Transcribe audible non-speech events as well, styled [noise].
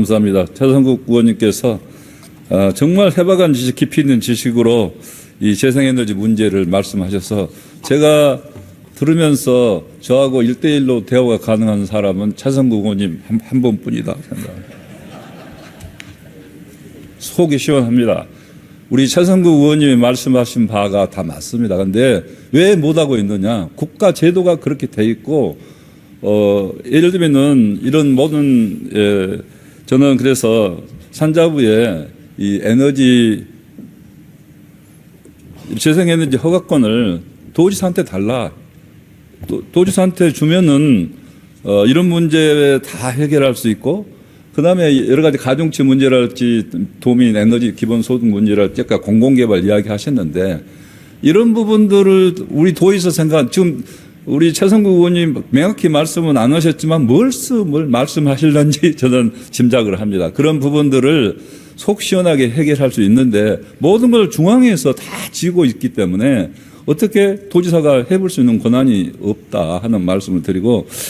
감사합니다. 최성국 의원님께서 어, 정말 해박한 지식, 깊이 있는 지식으로 이 재생에너지 문제를 말씀하셔서 제가 들으면서 저하고 일대일로 대화가 가능한 사람은 최성국 의원님 한, 한 번뿐이다. 속이 시원합니다. 우리 최성국 의원님이 말씀하신 바가 다 맞습니다. 근데 왜 못하고 있느냐? 국가 제도가 그렇게 돼 있고, 어, 예를 들면은 이런 모든, 예, 저는 그래서 산자부에 이 에너지, 재생에너지 허가권을 도지사한테 달라. 도, 도지사한테 주면은, 어, 이런 문제 다 해결할 수 있고, 그 다음에 여러 가지 가중치 문제랄지 도민 에너지 기본 소득 문제랄지 아까 공공개발 이야기 하셨는데 이런 부분들을 우리 도에서 생각, 지금 우리 최성국 의원님 명확히 말씀은 안 하셨지만 뭘, 쓰, 뭘 말씀하실런지 [laughs] 저는 짐작을 합니다. 그런 부분들을 속 시원하게 해결할 수 있는데 모든 걸 중앙에서 다 지고 있기 때문에 어떻게 도지사가 해볼 수 있는 권한이 없다 하는 말씀을 드리고